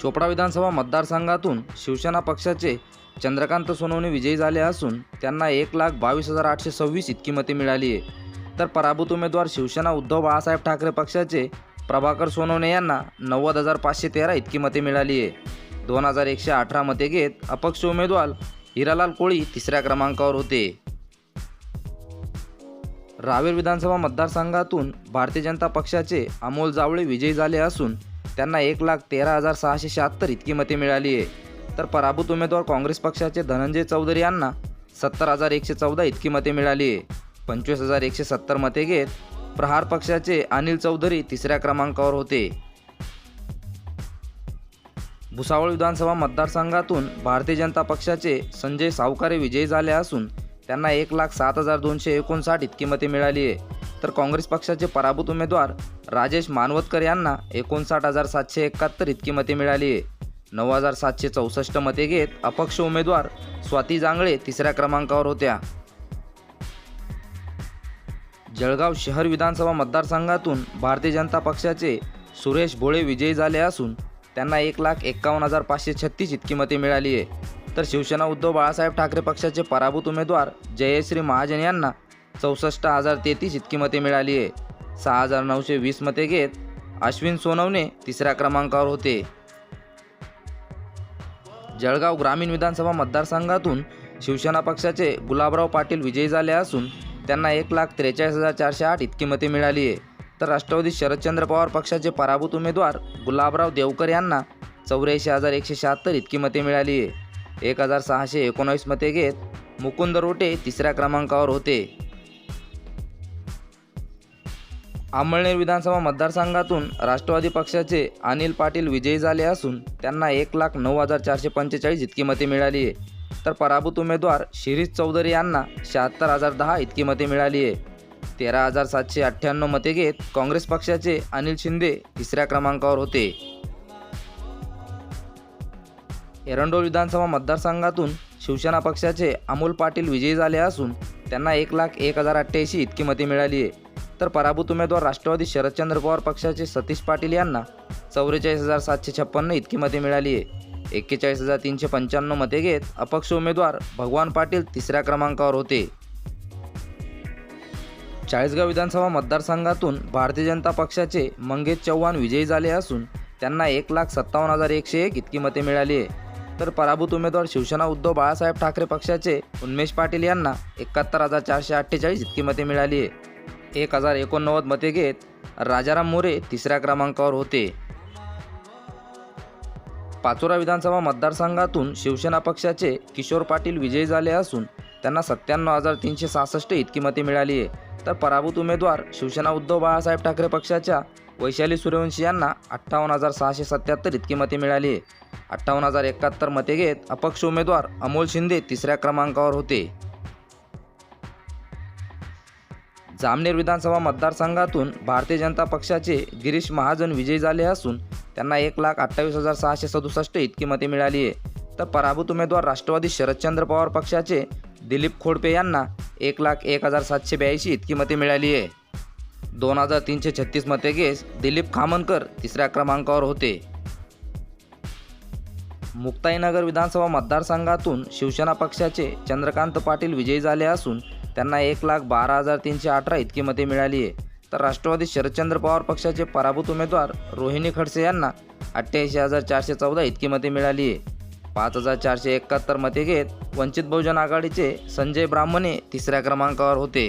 चोपडा विधानसभा मतदारसंघातून शिवसेना पक्षाचे चंद्रकांत सोनवणे विजयी झाले असून त्यांना एक लाख बावीस हजार आठशे सव्वीस इतकी मते मिळाली आहे. तर पराभूत उमेदवार शिवसेना उद्धव बाळासाहेब ठाकरे पक्षाचे प्रभाकर सोनवणे यांना नव्वद हजार पाचशे तेरा इतकी मते मिळाली आहे. दोन हजार एकशे अठरा मते घेत अपक्ष उमेदवार हिरालाल कोळी तिसऱ्या क्रमांकावर होते. रावेर विधानसभा मतदारसंघातून भारतीय जनता पक्षाचे अमोल जावळे विजयी झाले असून त्यांना एक लाख तेरा हजार सहाशे शहात्तर इतकी मते मिळाली आहे. तर पराभूत उमेदवार काँग्रेस पक्षाचे धनंजय चौधरी यांना सत्तर हजार एकशे चौदा इतकी मते मिळाली आहे. पंचवीस हजार एकशे सत्तर मते घेत प्रहार पक्षाचे अनिल चौधरी तिसऱ्या क्रमांकावर होते. भुसावळ विधानसभा मतदारसंघातून भारतीय जनता पक्षाचे संजय सावकारे विजयी झाले असून त्यांना एक लाख सात हजार दोनशे एकोणसाठ इतकी मते मिळाली आहे. तर काँग्रेस पक्षाचे पराभूत उमेदवार राजेश मानवतकर यांना एकोणसाठ हजार सातशे एकाहत्तर इतकी मते मिळाली आहे. नऊ हजार सातशे चौसष्ट मते घेत अपक्ष उमेदवार स्वाती जांगळे तिसऱ्या क्रमांकावर होत्या. जळगाव शहर विधानसभा मतदारसंघातून भारतीय जनता पक्षाचे सुरेश भोळे विजयी झाले असून त्यांना एक लाख एक्कावन्न हजार पाचशे छत्तीस इतकी मते मिळाली आहे. तर शिवसेना उद्धव बाळासाहेब ठाकरे पक्षाचे पराभूत उमेदवार जयश्री महाजन यांना चौसष्ट हजार तेहतीस इतकी मते मिळाली आहे. सहा हजार नऊशे वीस मते घेत अश्विन सोनवणे तिसऱ्या क्रमांकावर होते. जळगाव ग्रामीण विधानसभा मतदारसंघातून शिवसेना पक्षाचे गुलाबराव पाटील विजयी झाले असून त्यांना एक लाख त्रेचाळीस हजार चारशे आठ इतकी मते मिळाली आहे. तर राष्ट्रवादी शरदचंद्र पवार पक्षाचे पराभूत उमेदवार गुलाबराव देवकर यांना चौऱ्याऐंशी हजार एकशे शहात्तर इतकी मते मिळाली आहे. एक हजार सहाशे एकोणावीस मते घेत मुकुंद रोटे तिसऱ्या क्रमांकावर होते. अंमळनेर विधानसभा मतदारसंघातून राष्ट्रवादी पक्षाचे अनिल पाटील विजयी झाले असून त्यांना एक लाख नऊ हजार चारशे पंचेचाळीस इतकी मते मिळाली आहे. तर पराभूत उमेदवार शिरीष चौधरी यांना शहात्तर हजार दहा इतकी मते मिळाली आहे. तेरा हजार सातशे अठ्ठ्याण्णव मते घेत काँग्रेस पक्षाचे अनिल शिंदे तिसऱ्या क्रमांकावर होते. एरंडोल विधानसभा मतदारसंघातून शिवसेना पक्षाचे अमोल पाटील विजयी झाले असून त्यांना एक लाख एक हजार अठ्ठ्याऐंशी इतकी मते मिळाली आहे. तर पराभूत उमेदवार राष्ट्रवादी शरदचंद्र पवार पक्षाचे सतीश पाटील यांना चौवेचाळीस हजार सातशे छप्पन्न इतकी मते मिळाली आहे. एक्केचाळीस हजार तीनशे पंच्याण्णव मते घेत अपक्ष उमेदवार भगवान पाटील तिसऱ्या क्रमांकावर होते. चाळीसगाव विधानसभा मतदारसंघातून भारतीय जनता पक्षाचे मंगेश चव्हाण विजयी झाले असून त्यांना एक लाख सत्तावन्न हजार एकशे एक इतकी मते मिळाली आहे. तर पराभूत उमेदवार शिवसेना उद्धव बाळासाहेब ठाकरे पक्षाचे उन्मेश पाटील यांना एकाहत्तर हजार चारशे अठ्ठेचाळीस इतकी मते मिळाली आहे. एक हजार एकोणनव्वद मते घेत राजाराम मोरे तिसऱ्या क्रमांकावर होते. पाचोरा विधानसभा मतदारसंघातून शिवसेना पक्षाचे किशोर पाटील विजयी झाले असून त्यांना सत्त्याण्णव हजार तीनशे सहासष्ट इतकी मते मिळाली आहे. तर पराभूत उमेदवार शिवसेना उद्धव बाळासाहेब ठाकरे पक्षाच्या वैशाली सूर्यवंशी यांना अठ्ठावन्न हजार सहाशे सत्याहत्तर इतकी मते मिळाली आहे. अठ्ठावन्न हजार एकाहत्तर मते घेत अपक्ष उमेदवार अमोल शिंदे तिसऱ्या क्रमांकावर होते. जामनेर विधानसभा मतदारसंघातून भारतीय जनता पक्षाचे गिरीश महाजन विजयी झाले असून त्यांना एक लाख अठ्ठावीस हजार सहाशे सदुसष्ट इतकी मते मिळाली आहे. तर पराभूत उमेदवार राष्ट्रवादी शरदचंद्र पवार पक्षाचे दिलीप खोडपे यांना एक लाख एक हजार सातशे ब्याऐंशी इतकी मते मिळाली आहे. दोन हजार तीनशे छत्तीस मते घेस दिलीप खामनकर तिसऱ्या क्रमांकावर होते. मुक्ताईनगर विधानसभा मतदारसंघातून शिवसेना पक्षाचे चंद्रकांत पाटील विजयी झाले असून त्यांना एक लाख बारा हजार तीनशे अठरा इतकी मते मिळाली आहे. तर राष्ट्रवादी शरदचंद्र पवार पक्षाचे पराभूत उमेदवार रोहिणी खडसे यांना अठ्ठ्याऐंशी हजार चारशे चौदा इतकी मते मिळाली आहे. पाच हजार चारशे एकाहत्तर मते घेत वंचित बहुजन आघाडीचे संजय ब्राह्मणे तिसऱ्या क्रमांकावर होते.